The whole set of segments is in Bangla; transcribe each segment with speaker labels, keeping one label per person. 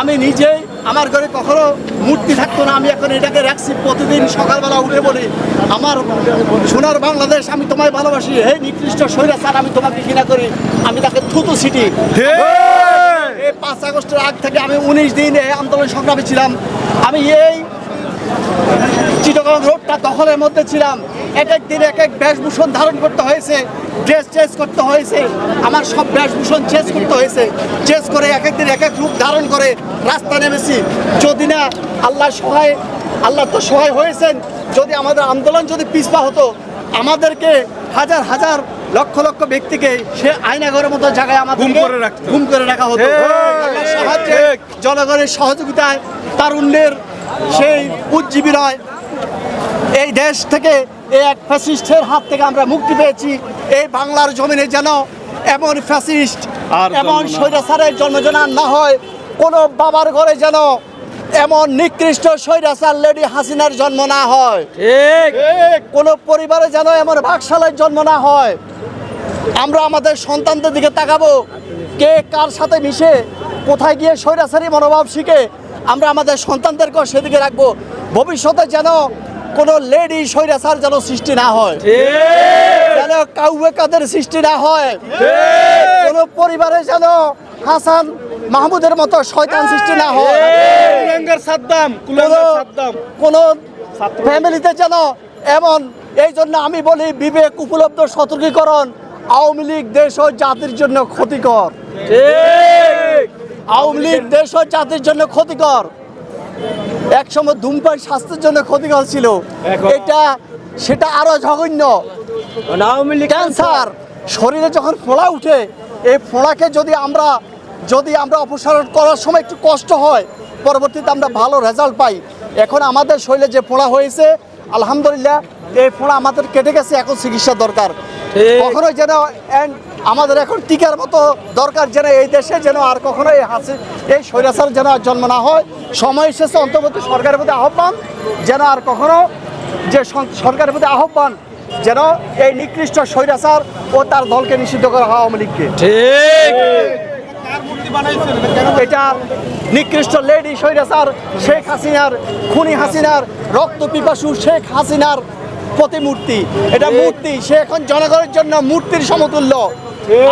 Speaker 1: আমি নিজেই আমার ঘরে কখনো মূর্তি থাকতো না আমি এখন এটাকে রাখছি। প্রতিদিন সকালবেলা উঠে বলি আমার সোনার বাংলাদেশ আমি তোমায় ভালোবাসি। হে নিকৃষ্ট সৈরা স্যার আমি তোমাকে ঘৃণা করি। আমি তাকে থুতু সিটি এই পাঁচ আগস্টের আগ থেকে আমি উনিশ দিন এই আন্দোলন সংগ্রামে ছিলাম। আমি এই চিটগাং রোডটা দখলের মধ্যে ছিলাম। এক এক দিন এক এক বেশভূষণ ধারণ করতে হয়েছে। ড্রেস চেঞ্জ করতে হয়েছে। আমার সব বেশভূষণ চেঞ্জ করতে হয়েছে। চেঞ্জ করে এক এক দিন এক এক রূপ ধারণ করে রাস্তা নেমেছি। যদি না আল্লাহ সহায় আল্লাহ তো সহায় হয়েছেন। যদি আমাদের আন্দোলন যদি পিছপা হতো আমাদেরকে হাজার হাজার লক্ষ লক্ষ ব্যক্তিকে সে আয়নাঘরের মতো জায়গায় আমাদের
Speaker 2: গুম করে রাখতো।
Speaker 1: গুম করে রাখা হতো। জনগণের সহযোগিতায় তার তারুণ্যের সেই উজ্জীবী নয় এই দেশ থেকে এই এক ফ্যাসিস্টের হাত থেকে আমরা মুক্তি পেয়েছি। এই বাংলার জমিনে যেন এমন ফ্যাসিস্ট
Speaker 2: আর
Speaker 1: এমন। স্বৈরাচারের জন্ম যেন না হয় কোনো বাবার ঘরে যেন এমন নিকৃষ্ট স্বৈরাচার লেডি হাসিনার জন্ম না হয়। কোনো পরিবারে যেন এমন বাকশালের জন্ম না হয়। আমরা আমাদের সন্তানদের দিকে তাকাবো কে কার সাথে মিশে কোথায় গিয়ে স্বৈরাচারী মনোভাব শিখে আমরা আমাদের সন্তানদেরকেও সেদিকে রাখব। ভবিষ্যতে যেন কোনো লেডি স্বৈরাচার যেন সৃষ্টি না হয়। যেন কাউয়ে কাদের সৃষ্টি না হয়। কোনো পরিবারে যেন হাসান মাহমুদের মতো শয়তান সৃষ্টি না হয়। কোনো ফ্যামিলিতে যেন এমন এই জন্য আমি বলি বিবেক উপলব্ধ সতর্কীকরণ আওয়ামী লীগ দেশ ও জাতির জন্য ক্ষতিকর। আওয়ামী লীগ দেশ ও জাতির জন্য ক্ষতিকর। একসময় ধূমপান স্বাস্থ্যের জন্য ক্ষতিকর ছিল। এটা সেটা আরও জঘন্য।
Speaker 2: League
Speaker 1: cancer. শরীরে যখন ফোড়া উঠে এই ফোড়াকে যদি আমরা যদি আমরা অপসারণ করার সময় একটু কষ্ট হয় পরবর্তীতে আমরা ভালো রেজাল্ট পাই। এখন আমাদের শরীরে যে ফোড়া হয়েছে আলহামদুলিল্লাহ এই ফোড়া আমাদের কেটে গেছে এখন চিকিৎসা দরকার। কখনোই যেন আমাদের এখন টিকার মতো দরকার যেন এই দেশে যেন আর কখনো এই হাসি এই স্বৈরাচার যেন আর জন্ম না হয়। সময় এসেছে অন্তর্বর্তী সরকারের প্রতি আহ্বান যেন আর কখনো যে সরকারের প্রতি আহ্বান যেন এই নিকৃষ্ট স্বৈরাচার ও তার দলকে নিষিদ্ধ করা হয় আওয়ামী লীগকে।
Speaker 2: ঠিক।
Speaker 1: এটা নিকৃষ্ট লেডি স্বৈরাচার শেখ হাসিনার খুনি হাসিনার রক্ত পিপাসু শেখ হাসিনার প্রতিমূর্তি। এটা মূর্তি সে এখন জনগণের জন্য মূর্তির সমতুল্য।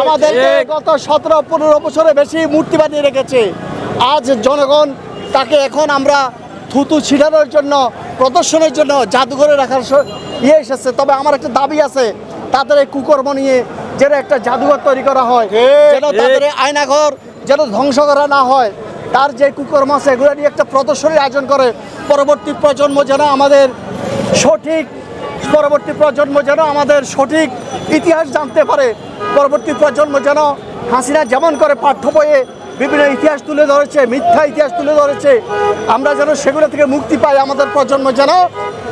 Speaker 1: আমাদেরকে গত সতেরো পনেরো বছরে বেশি মূর্তি বানিয়ে রেখেছে। আজ জনগণ তাকে এখন আমরা থুতু ছিটানোর জন্য প্রদর্শনের জন্য জাদুঘরে রাখার ইয়ে এসেছে। তবে আমার একটা দাবি আছে তাদের এই কুকর্ম নিয়ে যেন একটা জাদুঘর তৈরি করা হয় যেন তাদের আয়নাঘর যেন ধ্বংস করা না হয়। তার যে কুকর্ম আছে এগুলো নিয়ে একটা প্রদর্শনীর আয়োজন করে পরবর্তী প্রজন্ম যেন আমাদের সঠিক পরবর্তী প্রজন্ম যেন আমাদের সঠিক ইতিহাস জানতে পারে। পরবর্তী প্রজন্ম যেন হাসিনা যেমন করে পাঠ্য বইয়ে বিভিন্ন ইতিহাস তুলে ধরেছে মিথ্যা ইতিহাস তুলে ধরেছে আমরা যেন সেগুলো থেকে মুক্তি পাই আমাদের প্রজন্ম যেন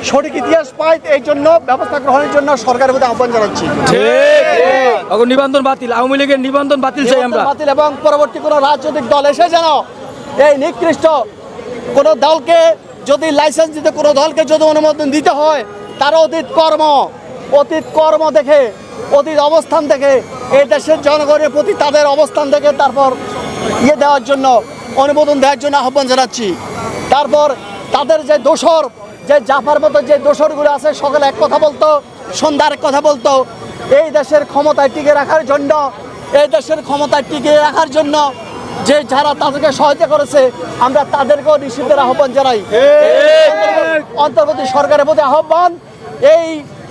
Speaker 1: সঠিক ইতিহাস পাই এই জন্য ব্যবস্থা গ্রহণের জন্য সরকারের প্রতি আহ্বান জানাচ্ছি।
Speaker 2: নিবন্ধন বাতিল আওয়ামী লীগের নিবন্ধন বাতিল চাই আমরা।
Speaker 1: বাতিল এবং পরবর্তী কোনো রাজনৈতিক দল এসে যেন এই নিকৃষ্ট কোনো দলকে যদি লাইসেন্স দিতে কোনো দলকে যদি অনুমোদন দিতে হয় তার অতীত কর্ম অতীত কর্ম দেখে অতীত অবস্থান দেখে এই দেশের জনগণের প্রতি তাদের অবস্থান দেখে তারপর ইয়ে দেওয়ার জন্য অনুমোদন দেওয়ার জন্য আহ্বান জানাচ্ছি। তারপর তাদের যে দোসর যে জাফার মতো যে দোসরগুলো আছে সকালে এক কথা বলতো সন্ধ্যার এক কথা বলতো এই দেশের ক্ষমতায় টিকে রাখার জন্য এই দেশের ক্ষমতায় টিকে রাখার জন্য যে যারা তাদেরকে সহায়তা করেছে আমরা তাদেরকেও নিষিদ্ধের আহ্বান জানাই। অন্তর্বর্তী সরকারের প্রতি আহ্বান, এই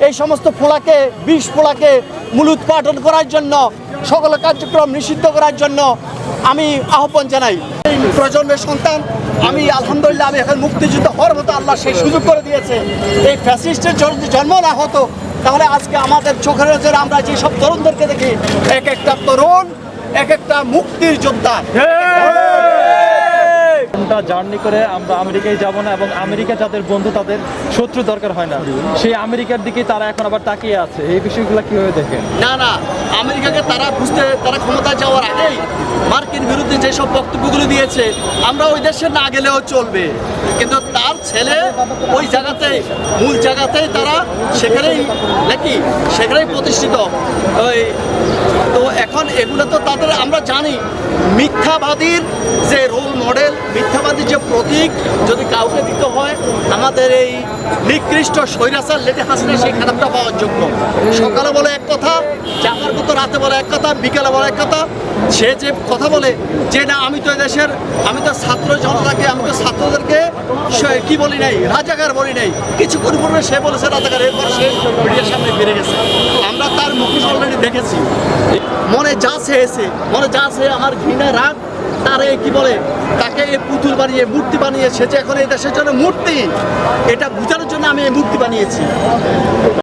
Speaker 1: এই সমস্ত ফোড়াকে বিষ ফোড়াকে মূল উৎপাদন করার জন্য, সকল কার্যক্রম নিষিদ্ধ করার জন্য আমি আহ্বান জানাই। প্রজন্মের সন্তান, আমি আলহামদুলিল্লাহ, আমি এখন মুক্তিযুদ্ধ হওয়ার মতো আল্লাহ সেই সুযোগ করে দিয়েছে। এই ফ্যাসিস্টের যদি জন্ম না হতো, তাহলে আজকে আমাদের চোখের নজরে আমরা যেসব তরুণদেরকে দেখি, এক একটা তরুণ, এক একটা মুক্তির যোদ্ধা
Speaker 3: ঘণ্টা জার্নি করে আমরা আমেরিকায় যাব না এবং আমেরিকা যাদের বন্ধু তাদের শত্রু দরকার হয় না। সেই আমেরিকার দিকে তারা এখন আবার তাকিয়ে আছে। এই বিষয়গুলো কীভাবে দেখেন?
Speaker 1: না না, আমেরিকাকে তারা বুঝতে, তারা ক্ষমতা যাওয়ার আগেই মার্কিন বিরুদ্ধে যেসব বক্তব্যগুলো দিয়েছে, আমরা ওই দেশে না গেলেও চলবে। কিন্তু তার ছেলে ওই জায়গাতে, মূল জায়গাতেই তারা সেখানেই নাকি সেখানেই প্রতিষ্ঠিত। ওই এগুলো তো তাদের, আমরা জানি, মিথ্যাবাদীর যে রোল মডেল মিথ্যাবাদীর যে প্রতীক, যদি কাউকে দিতে হয়, আমাদের এই নিকৃষ্ট স্বৈরাচার লেটে হাসিনা সেই খেতাবটা পাওয়ার যোগ্য। সকালে বলে এক কথা চাপার মতো রাতে বলে এক কথা, বিকালে বলে এক কথা। সে যে কথা বলে যে না, আমি তো দেশের আমি তো ছাত্র জনতাকে, আমি তো ছাত্রদেরকে কি বলি নাই, রাজাকার বলি নাই কিছুক্ষণ পূর্বে সে বলেছে, রাজাকার, এরপর সে মিডিয়ার সামনে বেড়ে গেছে। আমরা তার মুখোশ অলরেডি দেখেছি। মনে যা চেয়েছে, মনে যা চেয়ে আমার ঘৃণা, রাগ, তারে কি বলে, তাকে এই পুতুল বানিয়ে, মূর্তি বানিয়ে, সে যে এখন এই দেশের জন্য মূর্তি, এটা বোঝানোর জন্য আমি এই মূর্তি বানিয়েছি।